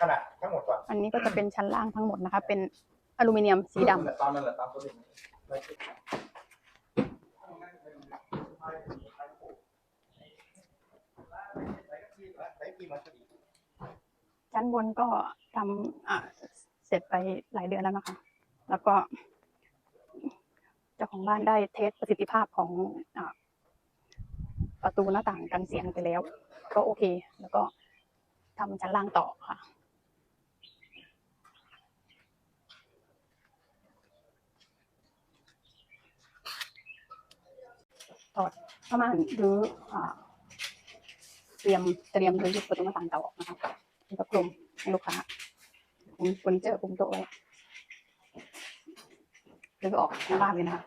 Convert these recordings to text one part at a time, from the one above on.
ขนาดทั้งหมดก่อนอันนี้ก็จะเป็นชั้นล่างทั้งหมดนะคะ เป็นอลูมิเนียมสีดำตามนั่นแหละตามตัวนี้ใช้กี่มาชุดชั้นบนก็ทำอ่าเสร็จไปหลายเดือนแล้วนะคะ แล้วก็เจ้าของบ้านได้เทสประสิทธิภาพของอาประตูหน้าต่างกันเสียงไปแล้ว ก็โอเค แล้วก็ทำชั้นล่างต่อค่ะ ถอดผ้าม่าณหรือเตรียมเตรียมหรือยุบประตูหน้าต่างเก่าออกนะคะแล้วก็คลุมให้ลูกค้ากลุ่มเฟอร์นิเจอร์คลุมโต๊ะไว้หรือออกทั้งบ้านเลยนะคะ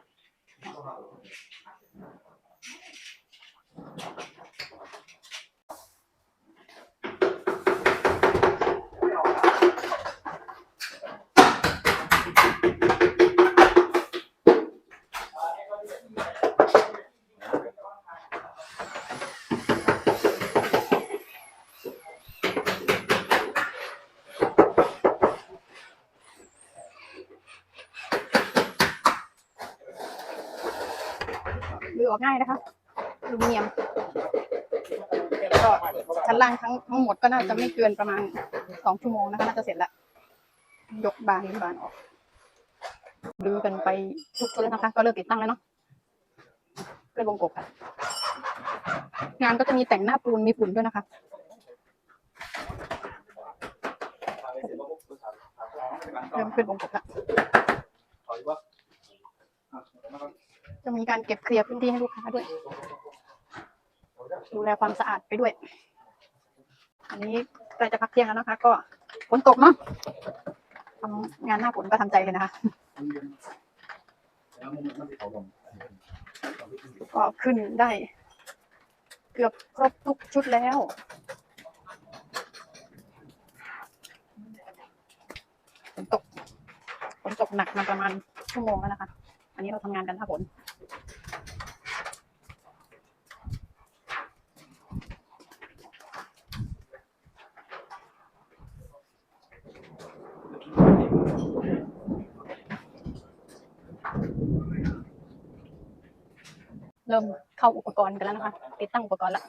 ออกง่ายนะคะอลูมิเนียมก็ชั้นล่างทั้งทั้งหมดก็น่าจะไม่เกินประมาณสองชั่วโมงนะคะน่าจะเสร็จละยกบานบานออกลือกันไปทุกชุดแล้วนะคะ ก็เริ่มติดตั้งแล้วเนาะเพื่อนวงกบค่ะงานก็จะมีแต่งหน้าปูนมีฝุ่นด้วยนะคะเริ่มขึ้นวงกบละเอาดีวะ จะมีการเก็บเคลียร์พื้นที่ให้ลูกค้าด้วย ดูแลความสะอาดไปด้วย อันนี้ใกล้จะพักเที่ยงแล้วนะคะ ก็ฝนตกเนาะทำงานหน้าฝนก็ทำใจเลยนะคะ ก็ขึ้นได้ เกือบครบทุกชุดแล้ว ฝนตก ฝนตกหนักมาประมาณชั่วโมงแล้วนะคะ อันนี้เราทำงานกันท่าฝน เริ่มเข้าอุปกรณ์กันแล้วนะคะติดตั้งอุปกรณ์ละ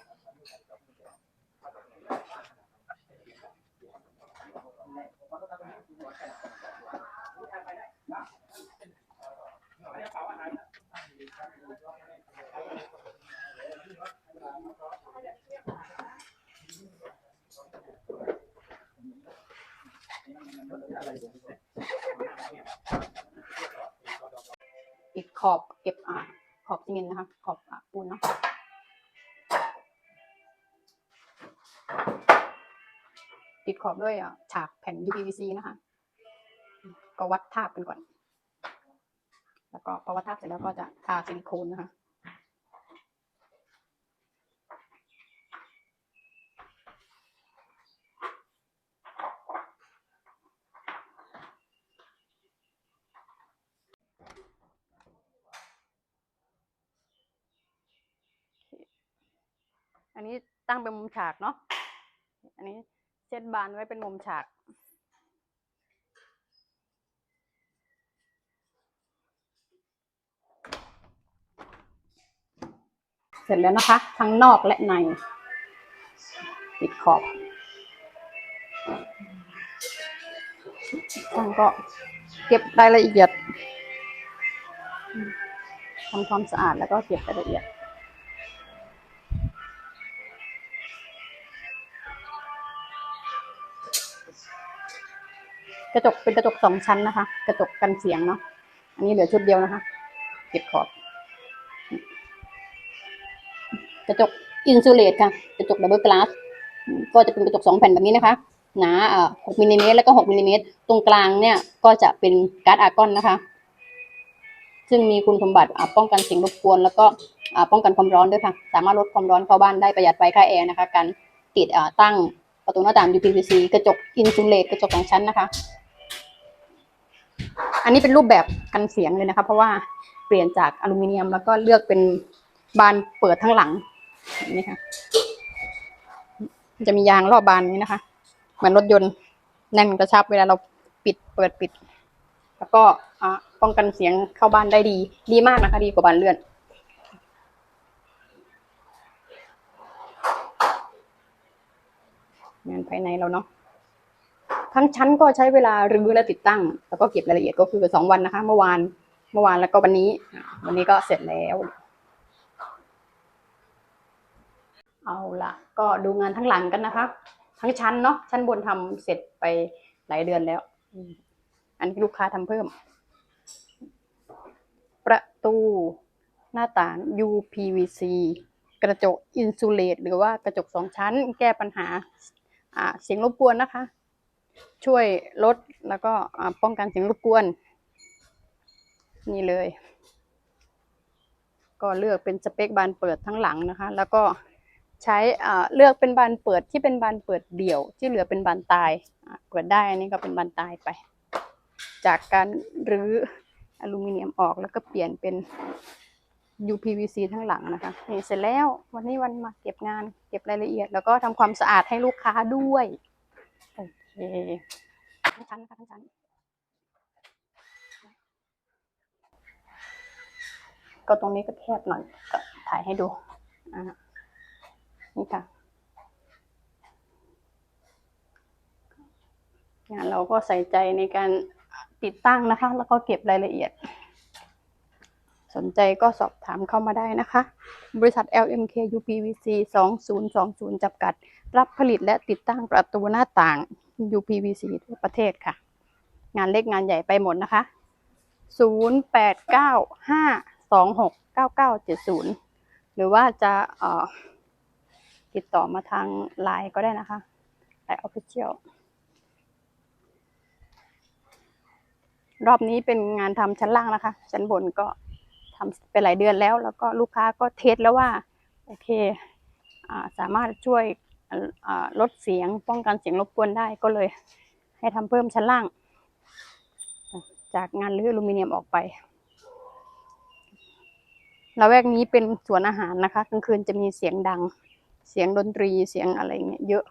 ปิดขอบเก็บอ่า ขอบซีเมนต์นะคะ ขอบอ่าปูนเนาะปิดขอบด้วยอะฉากแผ่น UPVC นะคะ ก็วัดทาบกันก่อน แล้วก็พอวัดทาบเสร็จแล้วก็จะทาซิลิโคนนะคะ อันนี้ตั้งเป็นมุมฉากเนาะ อันนี้เซตบานไว้เป็นมุมฉาก เสร็จแล้วนะคะ ทั้งนอกและใน ปิดขอบช่างก็เก็บรายละเอียดทำความสะอาดแล้วก็เก็บรายละเอียด กระจกเป็นกระจกสองชั้นนะคะ กระจกกันเสียงเนาะอันนี้เหลือชุดเดียวนะคะ เก็บขอบ กระจกอินซูเลตค่ะ กระจกดับเบิลกลาสก็จะเป็นกระจกสองแผ่นแบบนี้นะคะ หนาอ่า6มิลลิเมตรแล้วก็6มิลลิเมตรตรงกลางเนี่ยก็จะเป็นการ์ดอาร์กอนนะคะ ซึ่งมีคุณสมบัติป้องกันสิ่งรบกวน แล้วก็ป้องกันความร้อนด้วยค่ะ สามารถลดความร้อนเข้าบ้านได้ประหยัดไฟค่าแอร์นะคะ การติดตั้งประตูหน้าต่าง UPVC กระจกอินซูเลตกระจกสองชั้นนะคะ อันนี้เป็นรูปแบบกันเสียงเลยนะคะ เพราะว่าเปลี่ยนจากอลูมิเนียมแล้วก็เลือกเป็นบานเปิดทั้งหลังนี่ค่ะจะมียางรอบบานนี้นะคะ เหมือนรถยนต์แน่นกระชับเวลาเราปิดเปิดปิด แล้วก็ป้องกันเสียงเข้าบ้านได้ดี ดีมากนะคะ ดีกว่าบานเลื่อนงานภายในเราเนาะ ทั้งชั้นก็ใช้เวลารื้อและติดตั้ง แล้วก็เก็บรายละเอียดก็คือสองวันนะคะ เมื่อวานเมื่อวานแล้วก็วันนี้ วันนี้ก็เสร็จแล้ว เอาละก็ดูงานทั้งหลังกันนะคะ ทั้งชั้นเนาะชั้นบนทำเสร็จไปหลายเดือนแล้ว อันนี้ลูกค้าทำเพิ่ม ประตูหน้าต่าง UPVC กระจกอินซูเลตหรือว่ากระจกสองชั้น แก้ปัญหาเสียงรบกวนนะคะ ช่วยลดแล้วก็ป้องกันเสียงรบกวน นี่เลย ก็เลือกเป็นสเปคบานเปิดทั้งหลังนะคะ แล้วก็ใช้อ่าเลือกเป็นบานเปิดที่เป็นบานเปิดเดี่ยว ที่เหลือเป็นบานตายอ่าเปิดได้อันนี้ก็เป็นบานตายไป จากการรื้ออลูมิเนียมออกแล้วก็เปลี่ยนเป็น UPVC ทั้งหลังนะคะนี่เสร็จแล้ววันนี้วันมาเก็บงานเก็บรายละเอียด แล้วก็ทำความสะอาดให้ลูกค้าด้วยโอเค ทั้งชั้นนะคะทั้งชั้นก็ตรงนี้ก็แคบหน่อยก็ถ่ายให้ดูอ่านี่ค่ะ งานเราก็ใส่ใจในการติดตั้งนะคะ แล้วก็เก็บรายละเอียด สนใจก็สอบถามเข้ามาได้นะคะ บริษัท LMK UPVC 2020จำกัด รับผลิตและติดตั้งประตูหน้าต่าง UPVC ทั่วประเทศค่ะ งานเล็กงานใหญ่ไปหมดนะคะ 0895269970 หรือว่าจะติดต่อมาทางไลน์ก็ได้นะคะไลน์ Official รอบนี้เป็นงานทำชั้นล่างนะคะ ชั้นบนก็ทำไปหลายเดือนแล้ว แล้วก็ลูกค้าก็เทสแล้วว่า โอเคอสามารถช่วย ลดเสียงป้องกันเสียงรบกวนได้ก็เลย ให้ทำเพิ่มชั้นล่าง จากงานรื้ออลูมิเนียมออกไปละแวกนี้เป็นสวนอาหารนะคะกลางคืนจะมีเสียงดัง เสียงดนตรีเสียงอะไรเงี้ยเยอะ